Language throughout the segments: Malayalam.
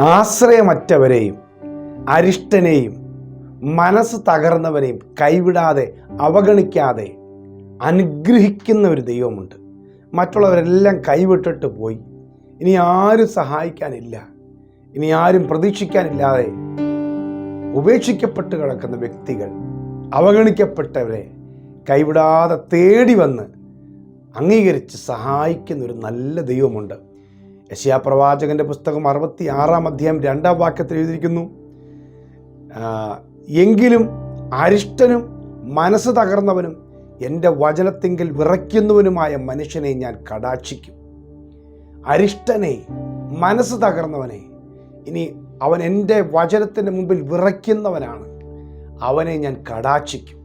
ആശ്രയമറ്റവരെയും അരിഷ്ടനെയും മനസ്സ് തകർന്നവരെയും കൈവിടാതെ അവഗണിക്കാതെ അനുഗ്രഹിക്കുന്ന ഒരു ദൈവമുണ്ട്. മറ്റുള്ളവരെല്ലാം കൈവിട്ടിട്ട് പോയി. ഇനി ആരും സഹായിക്കാനില്ല. ഇനി ആരും പ്രതീക്ഷിക്കാനില്ലാതെ ഉപേക്ഷിക്കപ്പെട്ട് കിടക്കുന്ന വ്യക്തികൾ അവഗണിക്കപ്പെട്ടവരെ കൈവിടാതെ തേടി വന്ന് അംഗീകരിച്ച് സഹായിക്കുന്ന ഒരു നല്ല ദൈവമുണ്ട്. യശയാ പ്രവാചകന്റെ പുസ്തകം അറുപത്തി ആറാം അധ്യായം രണ്ടാം വാക്യത്തിൽ എഴുതിയിരിക്കുന്നു. എങ്കിലും അരിഷ്ടനും മനസ്സ് തകർന്നവനും എന്റെ വചനത്തിങ്കിൽ വിറയ്ക്കുന്നവനുമായ മനുഷ്യനെ ഞാൻ കടാക്ഷിക്കും. അരിഷ്ടനെ മനസ്സ് തകർന്നവനെ ഇനി അവൻ എന്റെ വചനത്തിന്റെ മുമ്പിൽ വിറയ്ക്കുന്നവനാണ്. അവനെ ഞാൻ കടാക്ഷിക്കും.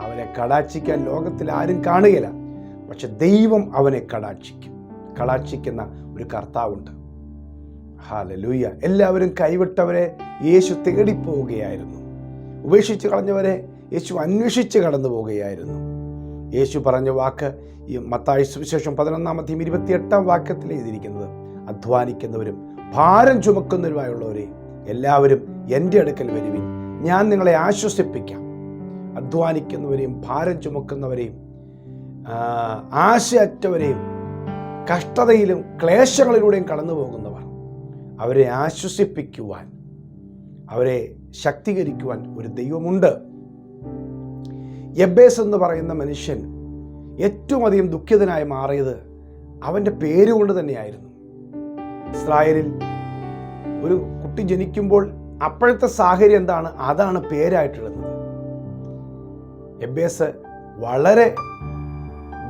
അവനെ കടാക്ഷിക്കാൻ ലോകത്തിൽ ആരും കാണുകയില്ല. പക്ഷെ ദൈവം അവനെ കടാക്ഷിക്കും. കടാക്ഷിക്കുന്ന ഒരു കർത്താവുണ്ട്. ഹാലലൂയ എല്ലാവരും കൈവിട്ടവരെ യേശു തേടിപ്പോവുകയായിരുന്നു. ഉപേക്ഷിച്ച് കളഞ്ഞവരെ യേശു അന്വേഷിച്ച് കടന്നു പോവുകയായിരുന്നു. യേശു പറഞ്ഞ വാക്ക് ഈ മത്തായി സുവിശേഷം പതിനൊന്നാമത്തെയും ഇരുപത്തിയെട്ടാം വാക്യത്തിൽ എഴുതിയിരിക്കുന്നത് അധ്വാനിക്കുന്നവരും ഭാരം ചുമക്കുന്നവരുമായുള്ളവരെ എല്ലാവരും എന്റെ അടുക്കൽ വരുവിൻ. ഞാൻ നിങ്ങളെ ആശ്വസിപ്പിക്കാം. അധ്വാനിക്കുന്നവരെയും ഭാരം ചുമക്കുന്നവരെയും ആശയറ്റവരെയും കഷ്ടതയിലും ക്ലേശങ്ങളിലൂടെയും കടന്നു പോകുന്നവർ. അവരെ ആശ്വസിപ്പിക്കുവാൻ അവരെ ശക്തീകരിക്കുവാൻ ഒരു ദൈവമുണ്ട്. എബേസ് എന്ന് പറയുന്ന മനുഷ്യൻ ഏറ്റവും അധികം ദുഃഖിതനായി മാറിയത് അവന്റെ പേരുകൊണ്ട് തന്നെയായിരുന്നു. ഇസ്രായേലിൽ ഒരു കുട്ടി ജനിക്കുമ്പോൾ അപ്പോഴത്തെ സാഹചര്യം എന്താണ്? അതാണ് പേരായിട്ടുള്ളത്. എബേസ് വളരെ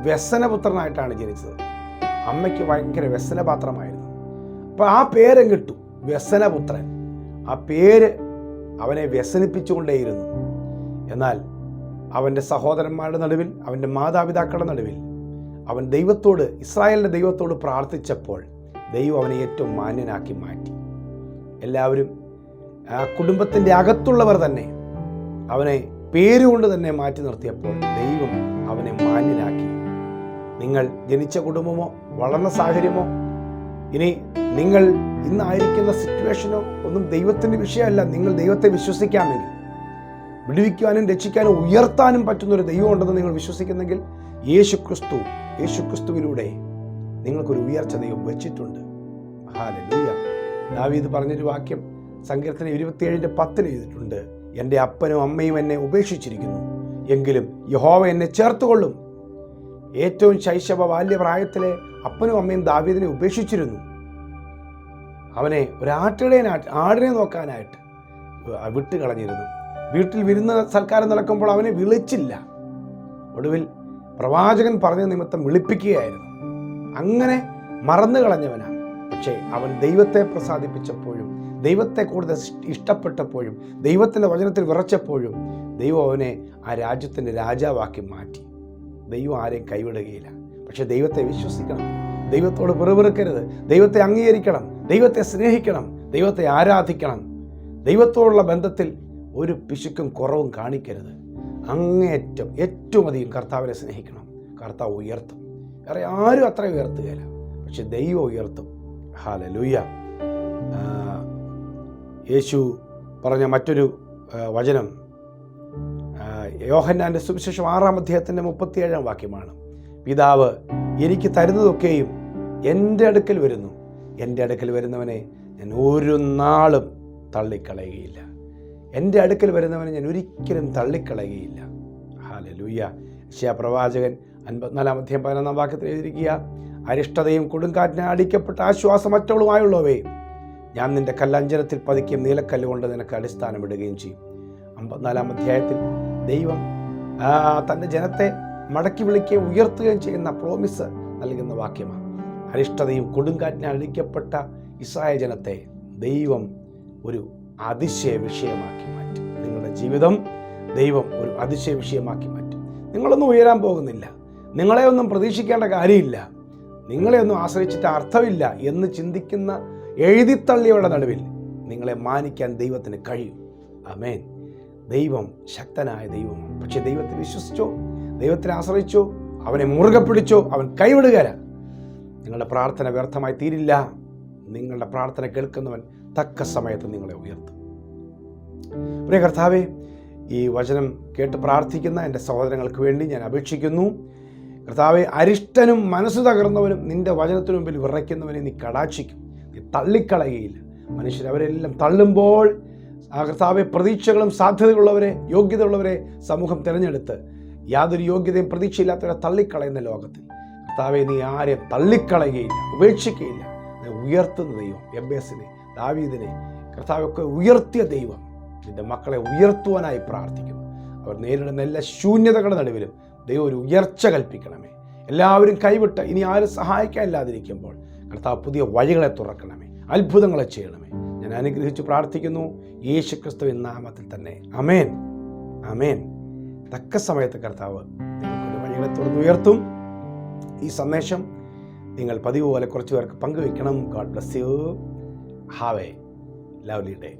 വ്യസനപുത്രനായിട്ടാണ് ജനിച്ചത്. അമ്മയ്ക്ക് ഭയങ്കര വ്യസനപാത്രമായിരുന്നു. അപ്പോൾ ആ പേരും കിട്ടും വ്യസനപുത്രൻ. ആ പേര് അവനെ വ്യസനിപ്പിച്ചുകൊണ്ടേയിരുന്നു. എന്നാൽ അവന്റെ സഹോദരന്മാരുടെ നടുവിൽ അവന്റെ മാതാപിതാക്കളുടെ നടുവിൽ അവൻ ദൈവത്തോട് ഇസ്രായേലിന്റെ ദൈവത്തോട് പ്രാർത്ഥിച്ചപ്പോൾ ദൈവം അവനെ ഏറ്റവും മാന്യനാക്കി മാറ്റി. എല്ലാവരും ആ കുടുംബത്തിന്റെ അകത്തുള്ളവർ തന്നെ അവനെ പേരുകൊണ്ട് തന്നെ മാറ്റി നിർത്തിയപ്പോൾ ദൈവം അവനെ മാന്യനാക്കി. നിങ്ങൾ ജനിച്ച കുടുംബമോ വളർന്ന സാഹചര്യമോ? ഇനി നിങ്ങൾ ഇന്നായിരിക്കുന്ന സിറ്റുവേഷനോ ഒന്നും ദൈവത്തിന്റെ വിഷയമല്ല. നിങ്ങൾ ദൈവത്തെ വിശ്വസിക്കാമെങ്കിൽ വിടുവിക്കാനും രക്ഷിക്കാനും ഉയർത്താനും പറ്റുന്ന ഒരു ദൈവം ഉണ്ടെന്ന് നിങ്ങൾ വിശ്വസിക്കുന്നെങ്കിൽ യേശു ക്രിസ്തു യേശു ക്രിസ്തുവിലൂടെ നിങ്ങൾക്കൊരു ഉയർച്ച ദൈവം വെച്ചിട്ടുണ്ട്. ഹാലലൂയ ദാവീദ് പറഞ്ഞൊരു വാക്യം സങ്കീർത്തനം ഇരുപത്തിയേഴിന്റെ പത്തിൽ എഴുതിയിട്ടുണ്ട്. എന്റെ അപ്പനും അമ്മയും എന്നെ ഉപേക്ഷിച്ചിരിക്കുന്നു. എങ്കിലും യഹോവ എന്നെ ചേർത്തുകൊള്ളും. ഏറ്റവും ശൈശവ ബാല്യപ്രായത്തിലെ അപ്പനും അമ്മയും ദാവീദിനെ ഉപേക്ഷിച്ചിരുന്നു. അവനെ ഒരാട്ടിടയനായിട്ട് ആടിനെ നോക്കാനായിട്ട് വിട്ട് കളഞ്ഞിരുന്നു വീട്ടിൽ വിരുന്ന സൽക്കാരം നടക്കുമ്പോൾ അവനെ വിളിച്ചില്ല. ഒടുവിൽ പ്രവാചകൻ പറഞ്ഞ നിമിത്തം വിളിപ്പിക്കുകയായിരുന്നു. അങ്ങനെ മറന്നു കളഞ്ഞവനാണ് പക്ഷേ അവൻ ദൈവത്തെ പ്രസാദിപ്പിച്ചപ്പോഴും ദൈവത്തെ കൂടുതൽ ഇഷ്ടപ്പെട്ടപ്പോഴും ദൈവത്തിന്റെ വചനത്തിൽ വിറച്ചപ്പോഴും ദൈവം അവനെ ആ രാജ്യത്തിന്റെ രാജാവാക്കി മാറ്റി. ദൈവം ആരെയും കൈവിടുകയില്ല. പക്ഷെ ദൈവത്തെ വിശ്വസിക്കണം. ദൈവത്തോട് പിറുപിറുക്കരുത്. ദൈവത്തെ അംഗീകരിക്കണം. ദൈവത്തെ സ്നേഹിക്കണം. ദൈവത്തെ ആരാധിക്കണം. ദൈവത്തോടുള്ള ബന്ധത്തിൽ ഒരു പിശുക്കും കുറവും കാണിക്കരുത്. അങ്ങേയറ്റം ഏറ്റവും അധികം കർത്താവിനെ സ്നേഹിക്കണം. കർത്താവ് ഉയർത്തും. വേറെ ആരും അത്ര ഉയർത്തുകയില്ല. പക്ഷെ ദൈവം ഉയർത്തും. ഹാല ലൂയ യേശു പറഞ്ഞ മറ്റൊരു വചനം യോഹന്നാന്റെ സുവിശേഷം ആറാം അധ്യായത്തിന്റെ മുപ്പത്തിയേഴാം വാക്യമാണ്. പിതാവ് എനിക്ക് തരുന്നതൊക്കെയും എന്റെ അടുക്കൽ വരുന്നു. എന്റെ അടുക്കൽ വരുന്നവനെ ഞാൻ ഒരു നാളും തള്ളിക്കളയുകയില്ല. എന്റെ അടുക്കൽ വരുന്നവനെ ഞാൻ ഒരിക്കലും തള്ളിക്കളയുകയില്ല. ഹാലലൂയ യശയാ പ്രവാചകൻ അൻപത്തിനാലാം അധ്യായം പതിനൊന്നാം വാക്യത്തിൽ എഴുതിയിരിക്കുക അരിഷ്ടതയും കൊടുങ്കാറ്റിനെ അടിക്കപ്പെട്ട ആശ്വാസമറ്റവളുമായുള്ളവേ ഞാൻ നിന്റെ കല്ലഞ്ചനത്തിൽ പതിക്കുകയും നീലക്കല്ല് കൊണ്ട് നിനക്ക് അടിസ്ഥാനം ഇടുകയും ചെയ്യും. അമ്പത്തിനാലാം അധ്യായത്തിൽ ദൈവം തന്റെ ജനത്തെ മടക്കി വിളിക്കുകയും ഉയർത്തുകയും ചെയ്യുന്ന പ്രോമിസ് നൽകുന്ന വാക്യമാണ്. അരിഷ്ടതയും കൊടുങ്കാറ്റിനെ അടിക്കപ്പെട്ട ഇസ്രായേൽ ജനത്തെ ദൈവം ഒരു അതിശയ വിഷയമാക്കി മാറ്റും. നിങ്ങളുടെ ജീവിതം ദൈവം ഒരു അതിശയ വിഷയമാക്കി മാറ്റും. നിങ്ങളൊന്നും ഉയരാൻ പോകുന്നില്ല. നിങ്ങളെ ഒന്നും പ്രതീക്ഷിക്കേണ്ട കാര്യമില്ല. നിങ്ങളെ ഒന്നും ആശ്രയിച്ചിട്ട് അർത്ഥമില്ല എന്ന് ചിന്തിക്കുന്ന എഴുതിത്തള്ളിയവരുടെ നടുവിൽ നിങ്ങളെ മാനിക്കാൻ ദൈവത്തിന് കഴിയും. അമേൻ ദൈവം ശക്തനായ ദൈവമാണ്. പക്ഷെ ദൈവത്തെ വിശ്വസിച്ചോ? ദൈവത്തെ ആശ്രയിച്ചോ? അവനെ മുറുകെ പിടിച്ചോ? അവൻ കൈവിടുകയല്ല. നിങ്ങളുടെ പ്രാർത്ഥന വ്യർത്ഥമായി തീരില്ല. നിങ്ങളുടെ പ്രാർത്ഥന കേൾക്കുന്നവൻ തക്ക സമയത്ത് നിങ്ങളെ ഉയർത്തും. പ്രിയ കർത്താവേ ഈ വചനം കേട്ട് പ്രാർത്ഥിക്കുന്ന എന്റെ സഹോദരങ്ങൾക്ക് വേണ്ടി ഞാൻ അപേക്ഷിക്കുന്നു. കർത്താവെ അരിഷ്ടനും മനസ്സ് തകർന്നവനും നിന്റെ വചനത്തിനു മുമ്പിൽ വിറയ്ക്കുന്നവനെ നീ കടാക്ഷിക്കും. നീ തള്ളിക്കളയുകയില്ല. മനുഷ്യരവരെല്ലാം തള്ളുമ്പോൾ ആ കർത്താവെ പ്രതീക്ഷകളും സാധ്യതകളുള്ളവരെ യോഗ്യതയുള്ളവരെ സമൂഹം തിരഞ്ഞെടുത്ത് യാതൊരു യോഗ്യതയും പ്രതീക്ഷയില്ലാത്തവരെ തള്ളിക്കളയുന്ന ലോകത്തിൽ. കർത്താവെ നീ ആരെ തള്ളിക്കളയുകയില്ല ഉപേക്ഷിക്കുകയില്ല. ഉയർത്തുന്ന ദൈവം എം എസിനെ ദാവീദിനെ കർത്താവൊക്കെ ഉയർത്തിയ ദൈവം. നിന്റെ മക്കളെ ഉയർത്തുവാനായി പ്രാർത്ഥിക്കുന്നു. അവർ നേരിടുന്ന എല്ലാ ശൂന്യതകളുടെ നടുവിലും ദൈവം ഒരു ഉയർച്ച കൽപ്പിക്കണമേ. എല്ലാവരും കൈവിട്ട് ഇനി ആരും സഹായിക്കാനില്ലാതിരിക്കുമ്പോൾ കർത്താവ് പുതിയ വഴികളെ തുറക്കണമേ. അത്ഭുതങ്ങളെ ചെയ്യണമേ. ഞാൻ അനുഗ്രഹിച്ച് പ്രാർത്ഥിക്കുന്നു. യേശു ക്രിസ്തുവിൻ നാമത്തിൽ തന്നെ. അമേൻ അമേൻ തക്ക സമയത്ത് കർത്താവ് നിങ്ങൾക്കൊരു വഴികളെ തുറന്ന് ഉയർത്തും. ഈ സന്ദേശം നിങ്ങൾ പതിവ് പോലെ കുറച്ച് പേർക്ക് പങ്കുവെക്കണം God bless you have a lovely day